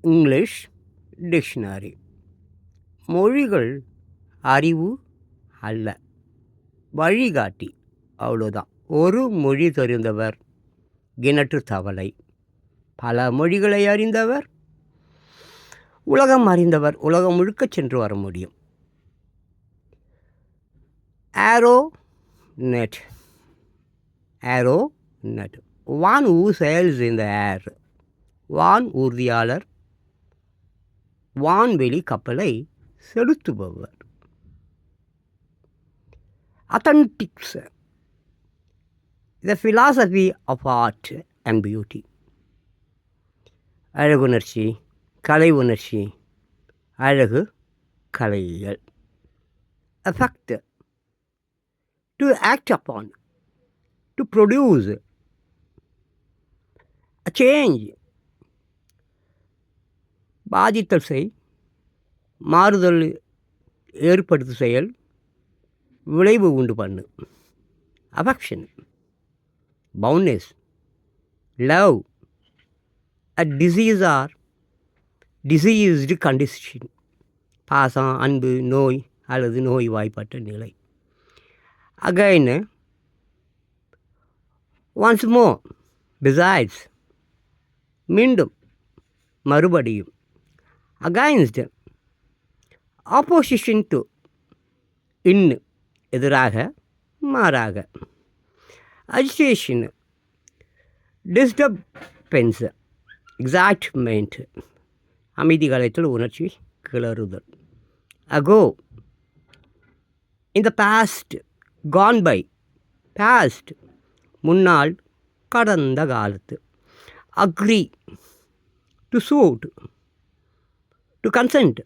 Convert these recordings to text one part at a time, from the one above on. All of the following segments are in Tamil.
English dictionary. மொழிகள் அறிவு அல்ல. வழிகாட்டி அவ்வளோதான். ஒரு மொழி தெரிந்தவர் கிணற்று தவளை. பல மொழிகளை அறிந்தவர் உலகம் அறிந்தவர். உலகம் முழுக்க சென்று வர முடியும். Aeronaut aeronaut one who sails in the air. வான் ஊர்தியாளர் வான்வெளி கப்பலை செலுத்துபவர் aesthetics the philosophy of art and beauty அழகுணர்ச்சி கலை உணர்ச்சி அழகு கலையியல் effect to act upon to produce a change பாதித்தல் செய் மாறுதல் ஏற்படுத்து செயல் விளைவு உண்டு பண்ணு. Affection fondness love a disease or diseased condition பாசம் அன்பு நோய் அல்லது நோய் வாய்ப்பட்ட நிலை. அகைன் ஒன்ஸ் மோ பிசைட்ஸ் மீண்டும் மறுபடியும் அகைன்ஸ்ட் ஆப்போசிஷன் டு இன்னு எதிராக மாறாக. அஜிடேஷன் டிஸ்டர்பன்ஸ் எக்ஸாக்ட்மெண்ட் அமைதி காலத்தில் உணர்ச்சி கிளறுதல். Ago in the past gone by past முன்னாள் கடந்த காலத்து. Agree to suit to consent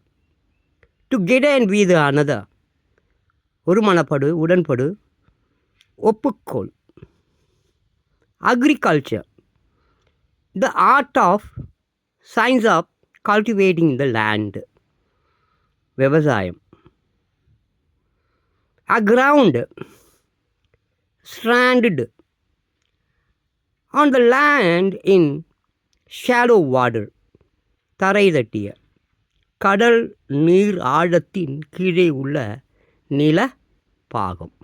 to get and with another ஒருமனப்படு உடன்படு ஒப்புக்கொள் agriculture the art of science of cultivating the land விவசாயம் aground stranded on the land in shallow water தரை தட்டிய கடல் நீர் ஆழத்தின் கீழே உள்ள நில பாகம்